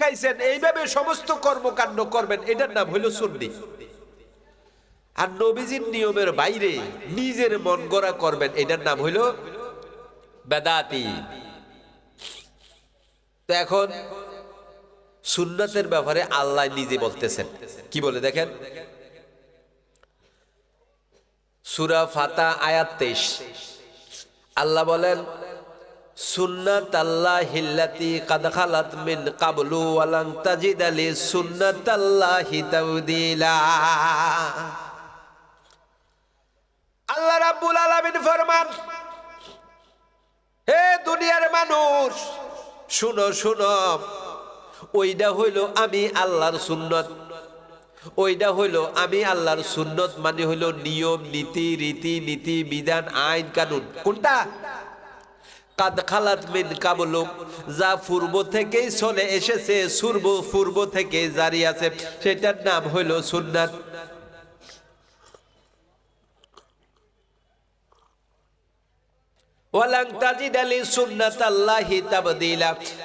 দেখাইছেন, এইভাবে সমস্ত কর্মকাণ্ড করবেন, এটার নাম হইল সুন্নি। আর নবীজির নিয়মের বাইরে নিজের মন গড়া করবেন, এটার নাম হইল বেদাতি। তো এখন সুন্নতের ব্যাপারে আল্লাহ নিজে বলতেছেন। কি বলে দেখেন? সুরা ফাতা আয়াত তেইশ। আল্লাহ বলেন মিন আলি আলামিন হে দুনিয়ার মানুষ, শুনো শুনো ওইটা হইল আমি আল্লাহর সুন্নত। ওইটা হইল আমি আল্লাহর সুন্নত মানে হইল নিয়ম, নীতি, রীতি, নীতি, বিধান, আইন, কানুন। কোনটা? কাদ খালাত মিন কাবলুম যা পূর্ব থেকেই চলে এসেছে, সুর্ব পূর্ব থেকে জারি আছে। সেটার নাম হইল সুন্নাত।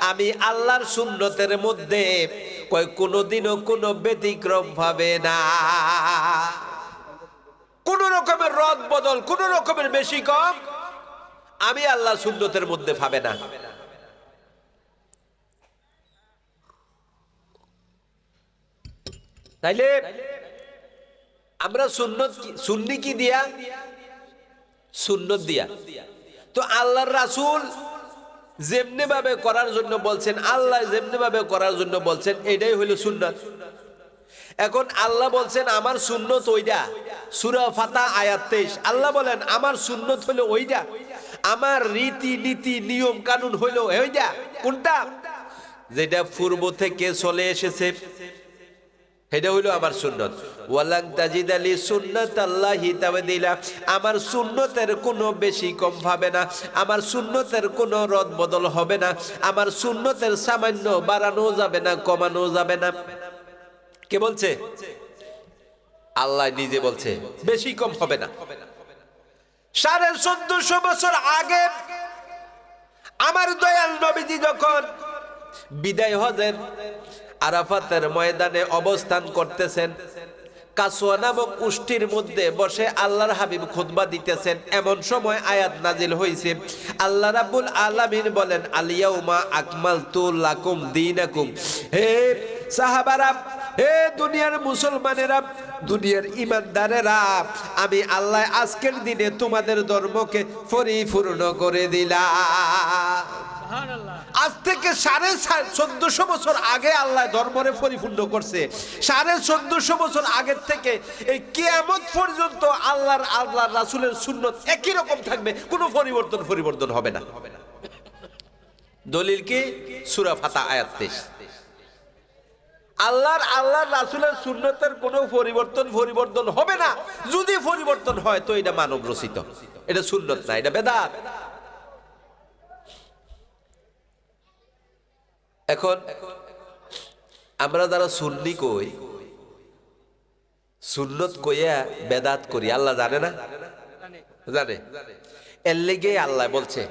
আমি আল্লাহর সুন্নতের মধ্যে কয় কোনোদিনও কোনো ব্যতিক্রম হবে না। কোন রকমের রদ বদল, কোন রকমের বেশি কম আমি আল্লাহ সুন্নতের মধ্যে পাবে না। তাইলে আমরা সুন্নত সুন্নি কি দিয়া? সুন্নত দিয়া। তো আল্লাহর রাসুল যেমনি ভাবে করার জন্য বলছেন, আল্লাহ যেমনি ভাবে করার জন্য বলছেন, এটাই হইল সুন্নত। এখন আল্লাহ বলছেন, আমার সুন্নত ওইটা সুরা ফাতা আয়াত তেইশ। আল্লাহ বলেন, আমার সুন্নত হলো ওইটা আমার রীতি নীতি নিয়ম কানুন হইল কোনটা? যেটা পূর্ব থেকে চলে এসেছে হইল আমার ওয়ালাং তাজিদ আমার সুন্নতের কোনো বেশি কম হবে না, আমার সুন্নতের কোনো রদ বদল হবে না, আমার সুন্নতের সামান্য বাড়ানো যাবে না, কমানো যাবে না। কে বলছে? আল্লাহ নিজে বলছে, বেশি কম হবে না। সাড়ে চোদ্দশো বছর আগে আমার দয়াল নবীজি যখন বিদায় হজের আরাফাতের ময়দানে অবস্থান করতেছেন, কাসুয়া নামক উষ্টির মধ্যে বসে আল্লাহর হাবিব খুতবা দিতেছেন, এমন সময় আয়াত নাজিল হয়েছে আল্লাহ রাব্বুল আলামিন বলেন আলিয়াউমা আকমালতু লাকুম দীনাকুম। হে সাহাবারা হে দুনিয়ার মুসলমানেরা দুনিয়ার ইমানদারেরা আমি আল্লাহ আজকের দিনে তোমাদের ধর্মকে পরিপূর্ণ করে দিলাম। আজ থেকে সাড়ে চোদ্দশো বছর আগে আল্লাহ ধর্মরে পরিপূর্ণ করছে। সাড়ে চোদ্দশো বছর আগের থেকে এই কেয়ামত পর্যন্ত আল্লাহর আল্লাহ রাসুলের সুন্নত একই রকম থাকবে কোনো পরিবর্তন পরিবর্তন হবে না। দলিল কি? সুরা ফাতা আয়াত। আল্লাহর আল্লাহর রাসুলের সুন্নতের কোনো পরিবর্তন পরিবর্তন হবে না। যদি পরিবর্তন হয়, তো এটা মানব রচিত। এটা সুন্নত না, এটা বেদাত। এখন আমরা যারা সুন্নি কই, সুন্নত কইয়া বেদাত করি, আল্লাহ জানে না? জানে। এর লেগে আল্লাহ বলছে,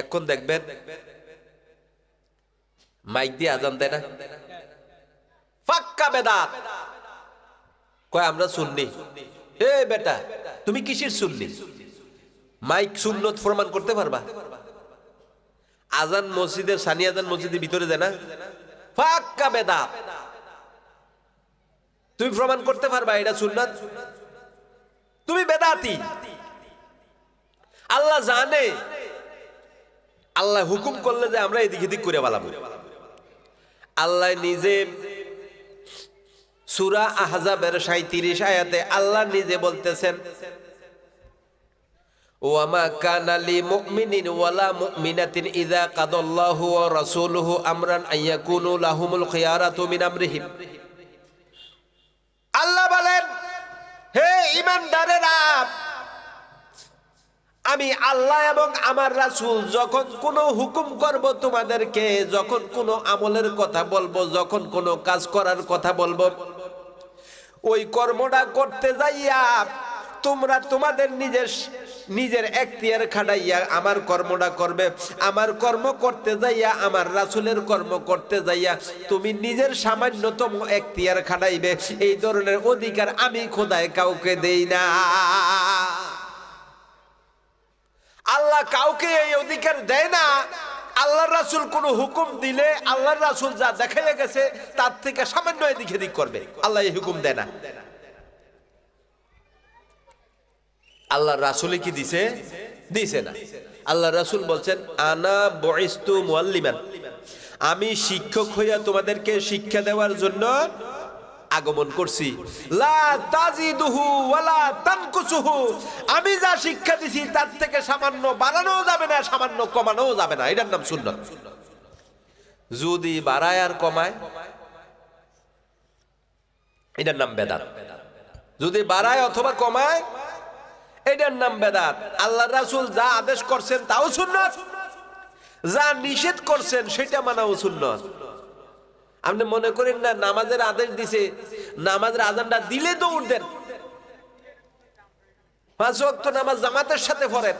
এখন দেখবেন, মাইক দিয়ে আজান দেয় না? পাক্কা বেদাত কয়, আমরা এ বেটা, তুমি কিসের মাইক সুন্নত প্রমাণ করতে পারবা? আজান মসজিদের সানি আজান মসজিদের ভিতরে পাক্কা বেদাত তুমি প্রমাণ করতে পারবা এটা সুন্নাত? তুমি বেদাতি। আল্লাহ জানে। আল্লাহ হুকুম করলে যে আমরা এদিক এদিক করে বালাবো আল্লাহ নিজে সুরা আহজাবের সাঁত্রিশ আয়াতে আল্লাহ নিজে বলতেছেন ওয়ালা আমি আল্লাহ এবং আমার রাসূল যখন কোনো হুকুম করব তোমাদেরকে, যখন কোনো আমলের কথা বলব, যখন কোনো কাজ করার কথা বলব ওই কর্মটা করতে যাইয়া তোমরা তোমাদের নিজের নিজের এখতিয়ার খাটাইয়া আমার কর্মটা করবে, আমার কর্ম করতে যাইয়া, আমার রাসুলের কর্ম করতে যাইয়া তুমি নিজের সামান্যতম এখতিয়ার খাটাইবে, এই ধরনের অধিকার আমি খোদায় কাউকে দেই না। আল্লাহ কাউকে এই অধিকার দেয় না। আল্লাহ রাসুল কোন হুকুম দিলে আল্লাহ রাসুল যা দেখাইয়া গেছে, তার থেকে সামান্য এদিক এদিক করবে। আল্লাহ এই হুকুম দেয় না। আল্লাহ রাসুলে কি দিছে? দিছে না। আল্লাহ রাসুল বলছেন, আনা বয়স্তু মুআল্লিমান। আমি শিক্ষক হইয়া তোমাদেরকে শিক্ষা দেওয়ার জন্য আগমন করছি। আমি যা শিক্ষা দিছি, তার থেকে সামান্য বাড়ানো যাবে না, সামান্য কমানো যাবে না। এটার নাম সুন্নত। যদি বাড়ায় আর কমায়, এটার নাম বেদাত। যদি বাড়ায় অথবা কমায়, এটার নাম বেদাত। আল্লাহ রাসুল যা আদেশ করছেন তাও সুন্নত, যা নিষেধ করছেন সেটা মানাও সুন্নত। আপনি মনে করেন না, নামাজের আদেশ দিছে, নামাজের আজানটা দিলে দৌড় দেন পাঁচ ওয়াক্ত নামাজ জামাতের সাথে পড়েন।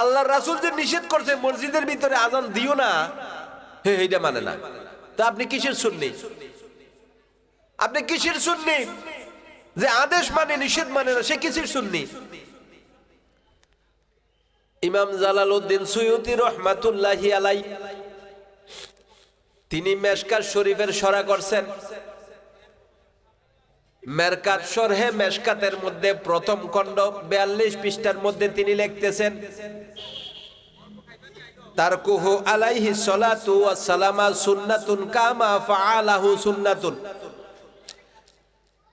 আল্লাহ রাসূল যে নিষেধ করছে, মসজিদের ভিতরে আজান দিও না, হে, এইটা মানে না। তা আপনি কিসের শুননি আপনি কিসের শুননি যে আদেশ মানে নিষেধ মানে না, সে কিসের শুননি ইমাম জালাল উদ্দিন সুয়ুতি রহমাতুল্লাহি আলাই তিনি মেশকাত শরীফের সরা করছেন। মেরকাত সরহে মেশকাতের মধ্যে প্রথম খণ্ড বিয়াল্লিশ পৃষ্ঠার মধ্যে তিনি লিখতেছেন তার কুহু আলাইহি সলাতু সালামা সুন্নাতুন কামা ফাআলাহু সুন্নাতুন।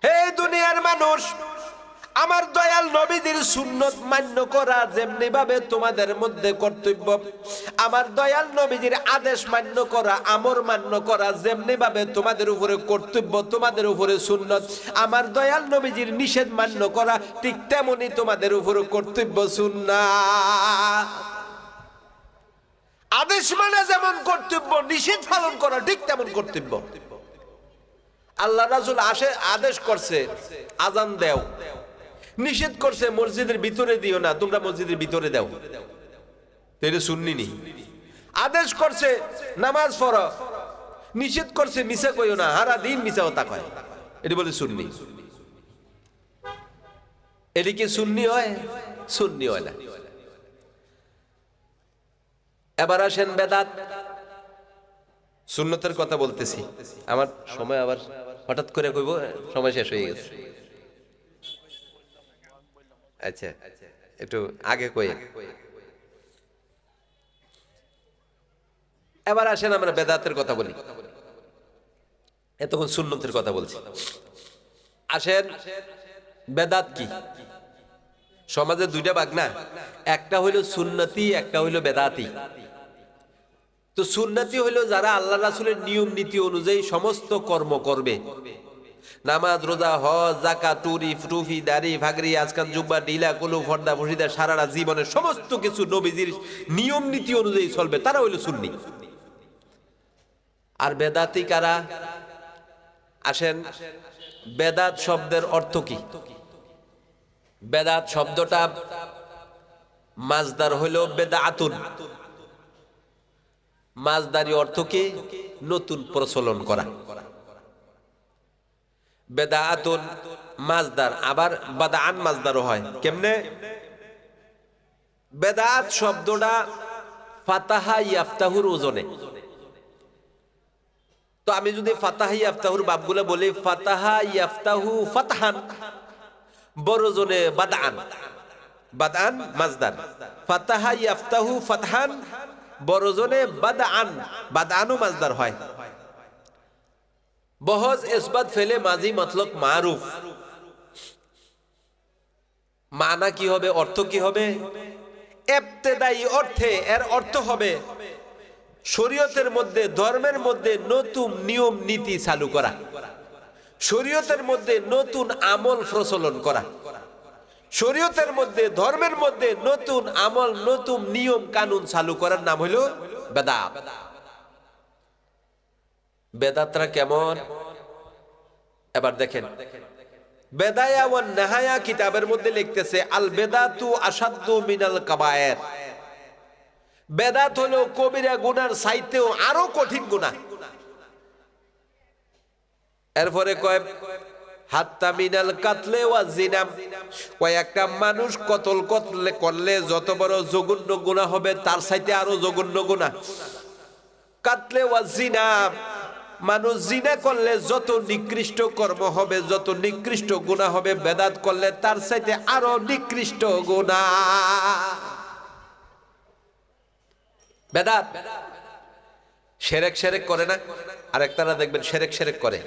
হে দুনিয়ার মানুষ আমার দয়াল নবীদের সুন্নত মান্য করা যেমনি ভাবে তোমাদের মধ্যে কর্তব্য, আমার দয়াল নবীজির আদেশ মান্য করা, আমর মান্য করা যেমনি ভাবে তোমাদের উপরে কর্তব্য, তোমাদের উপরে সুন্নত, আমার দয়াল নবীজির নিষেধ মান্য করা ঠিক তেমনি তোমাদের উপরে কর্তব্য সুন্না। আদেশ মানে যেমন কর্তব্য, নিষেধ পালন করা ঠিক তেমন কর্তব্য। আল্লাহ রাজুল আসে, আদেশ করছে আজান দেও। নিষেধ করছে, মসজিদের ভিতরে দিও না, তোমরা মসজিদের ভিতরে দাও। এটা শুননি আদেশ করছে, নামাজ পড়ো। নিষেধ করছে মিশা কইও না, হারা দিন মিশা তা কয়। এটি বলে শুননি এটি কি শুননি হয়? শুননি হয় না। এবার আসেন বেদাত। সুন্নতের কথা বলতেছি। আমার সময় আবার হঠাৎ করে কইব, সময় শেষ হয়ে গেছে। আচ্ছা একটু আগে কই? এবার আসেন আমরা বেদাতের কথা বলি। এতক্ষণ সুন্নতের কথা বলছি। আসেন, বেদাত কি? সমাজে দুইটা ভাগ না? একটা হইল সুন্নতি, একটা হইল বেদাতি। তো সুন্নতি হইল যারা আল্লাহ রাসুলের নিয়ম নীতি অনুযায়ী সমস্ত কর্ম করবে। নামাজ, রোজা, হজ জাকা টুরি টুফি দাড়ি ভাগরি আজকাল জুব্বা ডিলা কুলু, ফর্দা ফসিদা সারারা জীবনের সমস্ত কিছু নবীজির নিয়ম নীতি অনুযায়ী চলবে। তারা হইল সুন্নি। আর বেদাতি কারা? আসেন, বেদাত শব্দের অর্থ কি? বেদাত শব্দটা মাজদার হইল বেদাতুন। মাজদারি অর্থ কি? নতুন প্রচলন করা। বেদাতুন মাজদার, আবার বাদান মাজদারও হয়। কেমনে? বেদাত শব্দটা ফাতাহা ইয়াফতাহুর ওজনে। তো আমি যদি ফাতাহা ইয়াফতাহুর বাপগুলো বলি, ফাতাহা ইয়াফতাহু ফাতাহান, বড় জনে বাদান বাদান মাজদার। ফাতাহা ইয়াফতাহু ফাতহান, বড় জনে বাদান বাদানও মাজদার হয়। বহজ ইসবাত ফেলে মাঝি মতলক মারুফ। মানা কি হবে, অর্থ কি হবে? এবতেদায়ী অর্থে, এর অর্থ হবে শরীয়তের মধ্যে, ধর্মের মধ্যে নতুন নিয়ম নীতি চালু করা। শরীয়তের মধ্যে নতুন আমল প্রচলন করা। শরীয়তের মধ্যে, ধর্মের মধ্যে নতুন আমল, নতুন নিয়ম, কানুন চালু করার নাম হইল বেদাত। বেদাতরা কেমন? এবার দেখেন। বেদায়া ও নেহায়া কিতাবের মধ্যে লিখতেছে আল বেদাতু মিনাল কাবায়ের। বেদাত হলো কবিরা গুনার সাইতেও আরও কঠিন গুনাহ এরপরে কয়, হাত্তা মিনাল কাতলে জিনাম। কয়, একটা মানুষ কতল কতলে করলে যত বড় জঘন্য গুনাহ হবে, তার সাইতে আরও জঘন্য গুনাহ কাতলে ওয়া জিনাম। মানুষ জিনা করলে যত নিকৃষ্ট কর্ম হবে, যত নিকৃষ্ট গুনাহ হবে, বেদাত করলে তার সাইতে আরও নিকৃষ্ট গুনাহ। বেদাত? সেরেক সেরেক করে না? আর একতারা দেখবেন সেরেক সেরেক করে।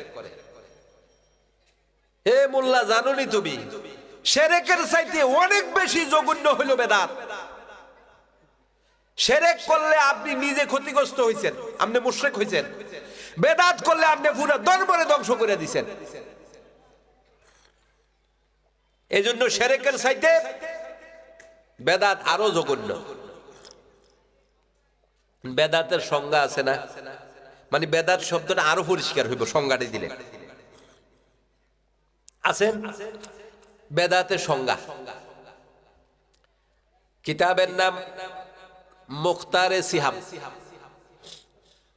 হে মোল্লা, জানোনি তুমি? সেরেকের চাইতে অনেক বেশি জঘন্য হইল বেদাত। সেরেক করলে আপনি নিজে ক্ষতিগ্রস্ত হয়েছেন আপনি মুশ্রেক হয়েছেন বেদাত করলে আপনি পুরো দরবারে ধ্বংস করে দিছেন। এই জন্য সেরেকের চাইতে বেদাত আরও জঘন্য। বেদাতের সংজ্ঞা আছে না? মানে বেদাত শব্দটা আরও পরিষ্কার হইব, সংজ্ঞাটি দিলে। আছেন? বেদাতের সংজ্ঞা। কিতাবের নাম মুখতারে সিহাম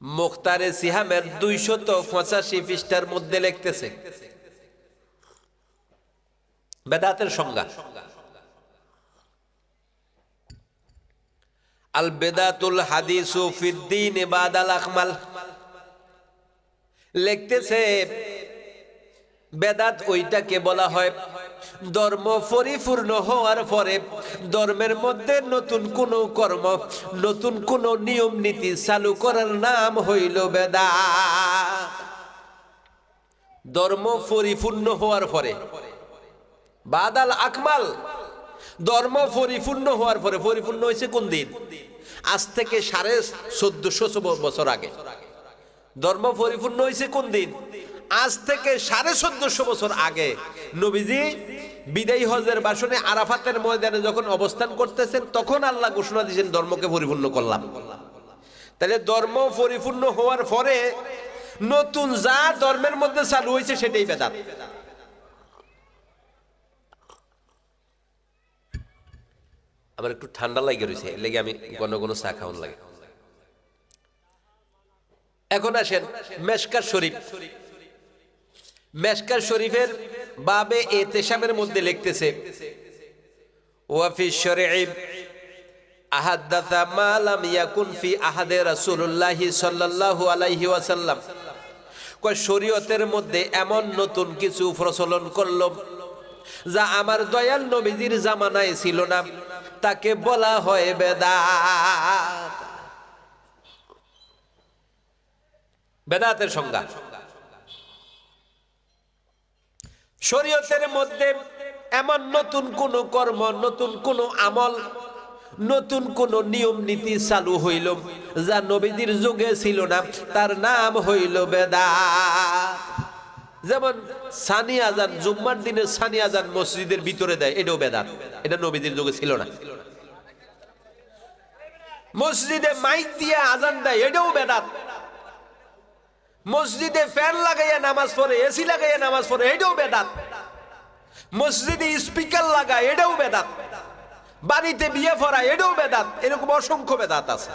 মুখতারে সিহামের দুইশত পঁচাশি পৃষ্ঠার মধ্যে লিখতেছে। বেদাতের সংজ্ঞা। আল বেদাতুল হাদিসু ফিদ্দিন ইবাদাল আকমাল। লিখতেছে, বেদাত ওইটাকে বলা হয় ধর্ম পরিপূর্ণ হওয়ার পরে ধর্মের মধ্যে নতুন কোন কর্ম, নতুন কোন নিয়ম নীতি চালু করার নাম হইল বেদা। ধর্ম পরিপূর্ণ হওয়ার পরে, বাদাল আকমাল। ধর্ম পরিপূর্ণ হওয়ার পরে, পরিপূর্ণ হয়েছে কোন দিন? আজ থেকে সাড়ে চোদ্দশো বছর আগে। ধর্ম পরিপূর্ণ হয়েছে কোন দিন? আজ থেকে সাড়ে চোদ্দশো বছর আগে নবীজি বিদায়ী হজের বাসনে আরাফাতের ময়দানে যখন অবস্থান করতেছেন, তখন আল্লাহ ঘোষণা দিয়েছেন, ধর্মকে পরিপূর্ণ করলাম। তাহলে ধর্ম পরিপূর্ণ হওয়ার পরে নতুন যা ধর্মের মধ্যে চালু হয়েছে, সেটাই বেদাত। আমার একটু ঠান্ডা লাগে রয়েছে লেগে আমি ঘন ঘন চা খাওয়ান লাগে। এখন আসেন মেশকার শরীফ। মেশকার শরীফের বাবে এতেশামের মধ্যে লিখতেছে ওয়াফি সাল্লাল্লাহু আলাইহি ওয়াসাল্লাম। কয়, শরীয়তের মধ্যে এমন নতুন কিছু প্রচলন করল যা আমার দয়াল নবীজির জামানায় ছিল না। তাকে বলা হয় বেদাত। বেদাতের সংজ্ঞা। শরীয়তের মধ্যে এমন নতুন কোন কর্ম, নতুন কোন আমল, নতুন কোন নিয়ম নীতি চালু হইল যা নবীদের যুগে ছিল না, তার নাম হইল বেদাত। যেমন সানি আজান, জুম্মার দিনে সানি আজান মসজিদের ভিতরে দেয়, এটাও বেদাত, এটা নবীদের যুগে ছিল না। মসজিদে মাইক দিয়ে আজান দেয়, এটাও বেদাত। মসজিদে ফ্যান লাগাইয়া নামাজ পড়ে এসি লাগাইয়া নামাজ পড়ে, এটাও বেদাত। মসজিদে স্পিকার লাগায়, এটাও বেদাত। বাড়িতে বিয়ে পড়া এটাও বেদাত। এরকম অসংখ্য বেদাত আছে।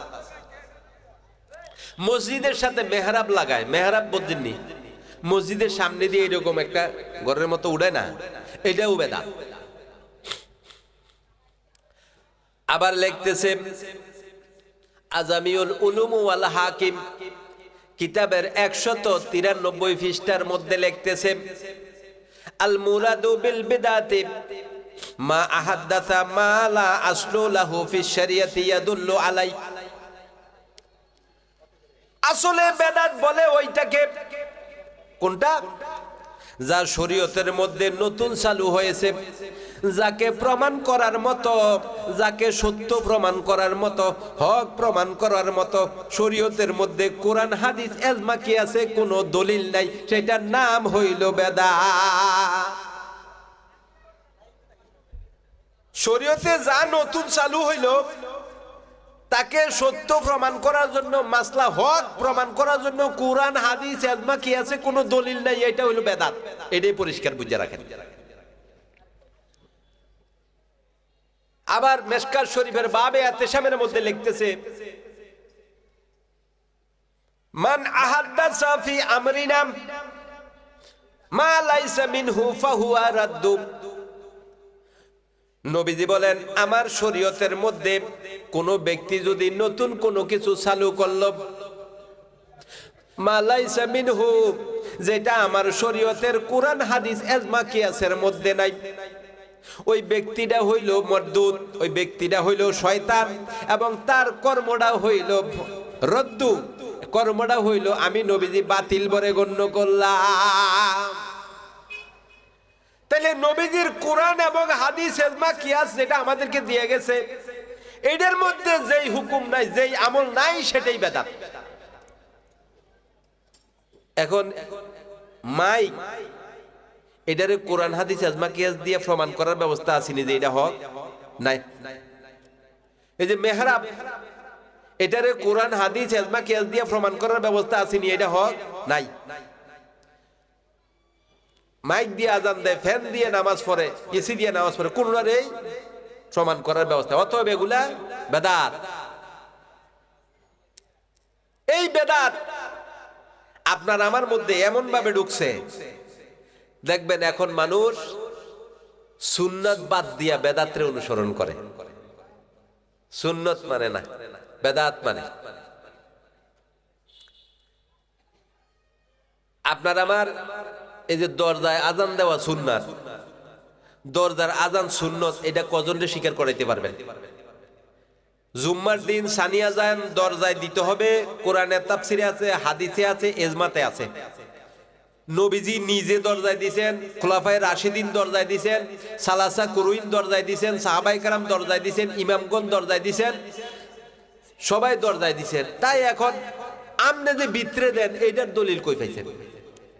মসজিদের সাথে মেহরাব লাগায়, মেহরাব বোঝেননি মসজিদের সামনে দিয়ে এরকম একটা ঘরের মতো উড়ে না, এটাও বেদাত। আবার লিখতেছে, আজামিউল উলুম ওয়াল হাকিম। কিতাবের একশত তিরানব্বই পৃষ্ঠার মধ্যে লিখতেছে আল মুরাদু বিল বিদাতি মা আহাদ্দাসা মা লা আসলু লাহু শরিয়াতি ইয়াদুল্লু আলাই। আসলে বেদাত বলে ওইটাকে কোনটা? যা শরীয়তের মধ্যে নতুন চালু হয়েছে। যাকে প্রমাণ করার মতো, যাকে সত্য প্রমাণ করার মতো, হক প্রমাণ করার মতো, শরীয়তের মধ্যে কোরআন, হাদিস, এজমা কি আছে? কোনো দলিল নাই। সেটার নাম হইল বেদা। শরীয়তে যা নতুন চালু হইল, তাকে সত্য প্রমাণ করার জন্য, মাসলা হক প্রমাণ করার জন্য, কোরআন, হাদিস, এজমা কি আছে? কোনো দলিল নাই। এটা হইল বেদাত। এটাই পরিষ্কার বুঝে রাখেন। আবার মেসকার শরীফের বাবে আতেশামের মধ্যে লিখতেছে, মান আহাদ্দাসা ফি আমরিনা, মা লাইসা মিনহু ফাহুয়া রাদ্দু। নবীজি বলেন, আমার শরীয়তের মধ্যে কোন ব্যক্তি যদি নতুন কোনো কিছু চালু করল, মা লাইসা মিনহু, যেটা আমার শরীয়তের কোরআন হাদিস এজমা কিয়াসের মধ্যে নাই ওই ব্যক্তিটা হইল মর্দুদ ওই ব্যক্তিটা হইল শয়তান এবং তার কর্মটা হইল রদ্দু। কর্মটা হইল আমি নবীজি বাতিল বরে গণ্য করলাম। তাহলে নবীজির কোরআন এবং হাদিস এজমা কিয়াস যেটা আমাদেরকে দিয়ে গেছে এটার মধ্যে যেই হুকুম নাই, যেই আমল নাই, সেটাই বেদাত। এখন মাই এটারে কোরআন, হাদিস, আজমা, কিয়াস দিয়ে প্রমাণ করার ব্যবস্থা আসেনি যে এটা হক? নাই। এই যে মেহরাব, এটারে কোরআন, হাদিস, আজমা, কিয়াস দিয়ে প্রমাণ করার ব্যবস্থা আসেনি এটা হক? নাই। মাইক দিয়ে আজান দেয়, ফ্যান দিয়ে নামাজ পড়ে, এসি দিয়ে নামাজ পড়ে কোনটারেই প্রমাণ করার ব্যবস্থা। অতএব এগুলা বেদাত। এই বেদাত আপনার আমার মধ্যে এমন ভাবে ঢুকছে দেখবেন এখন মানুষ সুন্নত বাদ দিয়া বেদাত্রে অনুসরণ করে। সুন্নত মানে না, বেদাত মানে। আপনার আমার এই যে দরজায় আজান দেওয়া সুন্নাত, দরজার আজান সুন্নত, এটা কজনরে স্বীকার করাইতে পারবেন? জুম্মার দিন সানিয়া যান, দরজায় দিতে হবে কোরআনের তাফসিরে আছে, হাদিসে আছে, এজমাতে আছে। নবীজি নিজে দরজায় দিছেন, খোলাফায় রাশিদিন দরজায় দিছেন, সালাসা কুরুইন দরজায় দিছেন সাহাবাই কারাম দরজায় দিছেন ইমামগণ দরজায় দিছেন, সবাই দরজায় দিছেন। তাই এখন আমনে যে বিত্রে দেন, এইটার দলিল কই পাইছেন?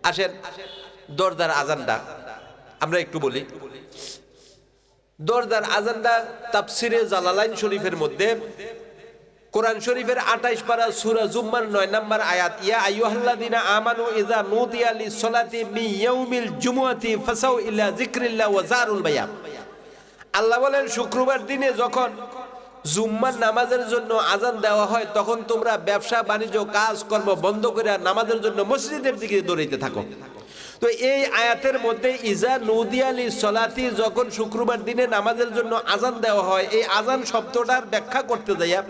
আসেন, দরজার আজানটা, আমরা একটু বলি। দরজার আজানটা তাপসিরে জালালাইন শরীফের মধ্যে কোরআন শরীফের আঠাইশ পারা সুরা জুম্মার নয় নাম্বার আয়াত, ইয়া আইয়ুহাল্লাযিনা আমানু ইযা নুদিয়া লিস-সালাতি মিন ইয়াউমিল জুমুআতি ফাসাউ ইলা যিকরিল্লাহ ওয়া জারুল বায়া আল্লাহ বলেন, শুক্রবার দিনে যখন জুম্মার নামাজের জন্য আজান দেওয়া হয়, তখন তোমরা ব্যবসা, বাণিজ্য কাজ কর্ম বন্ধ করে নামাজের জন্য মসজিদের দিকে দৌড়াইতে থাকো। তো এই আয়াতের মধ্যে ইজা নৌদিয়ালি সলাতি যখন শুক্রবার দিনে নামাজের জন্য আজান দেওয়া হয়, এই আজান শব্দটার ব্যাখ্যা করতে যাইয়া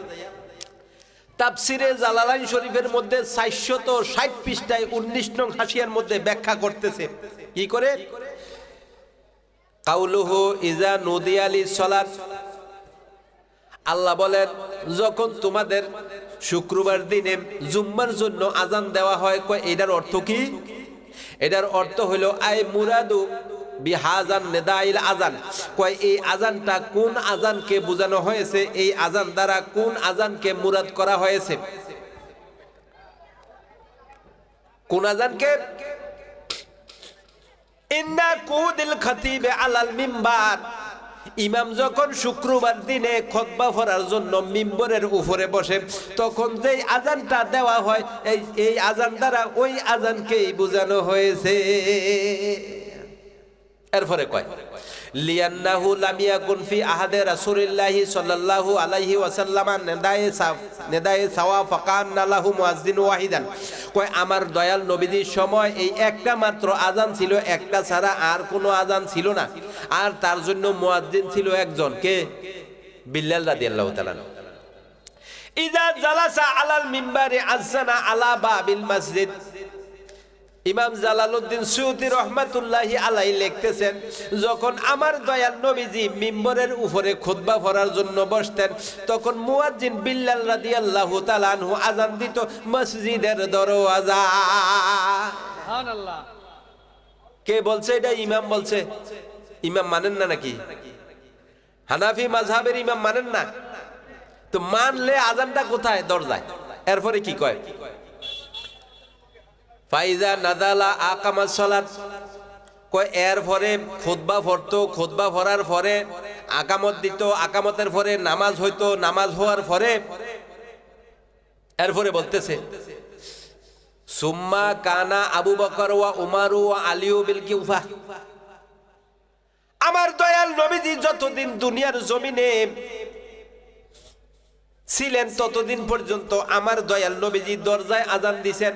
তাপসিরে জালালাইন শরীফের মধ্যে চারশত ষাট পৃষ্ঠায় উনিশ নং হাসিয়ার মধ্যে ব্যাখ্যা করতেছে। কি করে? কাউলুহু ইজা নদিয়ালি সলাত। আল্লাহ বলেন, যখন তোমাদের শুক্রবার দিনে জুম্মার জন্য আজান দেওয়া হয় এটার অর্থ কি? এটার অর্থ হলো আই মুরাদু বিহাজান নেদাইল আজান। কয়, এই আজানটা কোন আজানকে বোঝানো হয়েছে? এই আজান দ্বারা কোন আজানকে মুরাদ করা হয়েছে? কোন আজানকে? ইন্না কুদিল খতিবে আলাল মিম্বার। ইমাম যখন শুক্রবার দিনে খতবা পড়ার জন্য মিম্বরের উপরে বসে, তখন যেই আজানটা দেওয়া হয়, এই এই আজান দ্বারা ওই আজানকেই বোঝানো হয়েছে। এরপরে কয়, লিয়ান্নাহু লামিয়া ইয়াকুন ফি আহাদে রাসূলিল্লাহি সাল্লাল্লাহু আলাইহি ওয়াসাল্লাম নেদায়ে সাফ নেদায়ে সাওয়া ফাকান লাহু মুয়াজ্জিন ওয়াহিদান। কয়, আমার দয়াল নবীজির সময় এই একটা মাত্র আজান ছিল, একটা ছাড়া আর কোনো আজান ছিল না। আর তার জন্য মুয়াজ্জিন ছিল একজন, কে? বিল্লাল রাদিয়াল্লাহু তাআলা ইজা জালাসা আলাল মিম্বারে আযানা আলা বাবিল মসজিদ। ইমাম জালালউদ্দিন সুয়ুতি রহমাতুল্লাহি আলাই লিখতেছেন যখন আমার দয়াল নবীজি মিম্বরের উপরে খুতবা পড়ার জন্য বসতেন তখন মুয়াজ্জিন বিল্লাল রাদিয়াল্লাহু তাআলা আনহু আজান দিত মসজিদের দরওয়াজা। সুবহানাল্লাহ। কে বলছে এটা? ইমাম বলছে। ইমাম মানেন না নাকি? হানাফি মাযহাবের ইমাম মানেন না? তো মানলে আজানটা কোথায়? দরজায়। এরপরে কি কয়? ফাইজা নাদালা আকামাত সালাত। কয়, এর পরে খুতবা পড়তো, খুতবা পড়ার পরে আকামত দিত, আকামতের পরে নামাজ হইতো, নামাজ হওয়ার পরে এরপরে বলতেছে, সুম্মা কানা আবু বকর ওয়া উমারু ওয়া আলিউ বিল কিউফা। আমার দয়াল নবীজি যতদিন দুনিয়ার জমিনে ছিলেন ততদিন পর্যন্ত আমার দয়াল নবীজি দরজায় আজান দিছেন।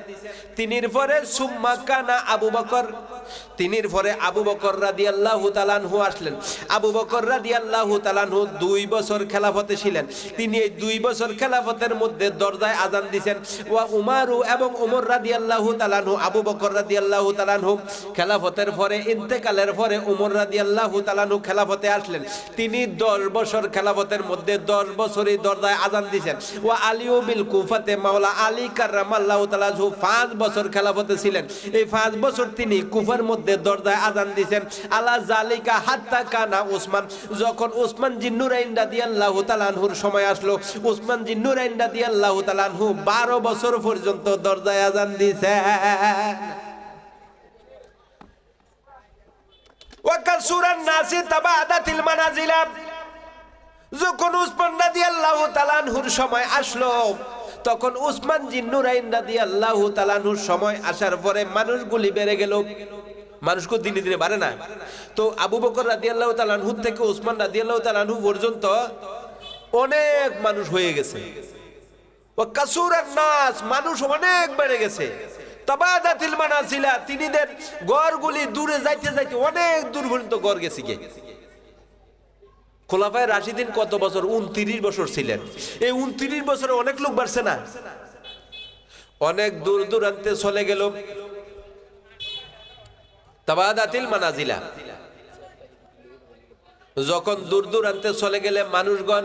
তিনির পরে সুম্মা কানা আবু বকর। তিনির পরে আবু বকর রাদি আল্লাহ তালানহু আসলেন। আবু বকর রাদি আল্লাহ তালানহু দুই বছর খেলাফতে ছিলেন। তিনি এই দুই বছর খেলাফতের মধ্যে দরজায় আজান দিছেন। ওয়া উমারু এবং উমর রাদি আল্লাহ তালানহু আবু বকর রাদি আল্লাহ তালানহু খেলাফতের পরে, ইন্তেকালের পরে উমর রাদি আল্লাহ তালানহু খেলাফতে আসলেন। তিনি দশ বছর খেলাফতের মধ্যে দশ বছরই দরজায় আজান দিছেন ও আলিউ বিল কুফাতে মাওলা আলী কার্রামাল্লাহ তালাহু পাঁচ বছর খেলাফতে ছিলেন, এই পাঁচ বছর তিনি কুফার মধ্যে দরজায় আজান দিছেন আলা জালিকা হাত্তা কানা উসমান, যখন উসমান জিন্নুরাইন রাদিয়াল্লাহু তাআলাহুর সময় আসলো, উসমান জিন্নুরাইন রাদিয়াল্লাহু তাআলাহু 12 বছর পর্যন্ত দরজায় আজান দিছেন ওয়াকাসুরান নাসি তাবাদাতিল মানাজিলা যখন উসমান রাদিয়াল্লাহু তাআলাহুর সময় আসলো, তখন উসমান জিন্নুরাইন রাদিয়াল্লাহু তাআলাহুর সময় আসার পরে মানুষগুলি বেড়ে গেল। মানুষকে দিনে দিনে বাড়ে না। তো আবু বকর রাদিয়াল্লাহু তাআলাহু থেকে উসমান রাদিয়াল্লাহু তাআলাহু পর্যন্ত অনেক মানুষ হয়ে গেছে। ও কাসুরান নাস মানুষ অনেক বেড়ে গেছে। তাবাদাতিল মানাজিলা তিনিদের গড়গুলি দূরে যাইতে যাইতে অনেক দূর পর্যন্ত গড় গেছে গিয়ে। খোলাফায় রাশিদিন কত বছর? উনত্রিশ বছর ছিলেন। এই উনত্রিশ বছরে অনেক লোক বাড়ছে না? অনেক দূর দূরান্তে চলে গেল। তাবাদাতিল মানাজিলা। যখন দূর দূরান্তে চলে গেলে মানুষগণ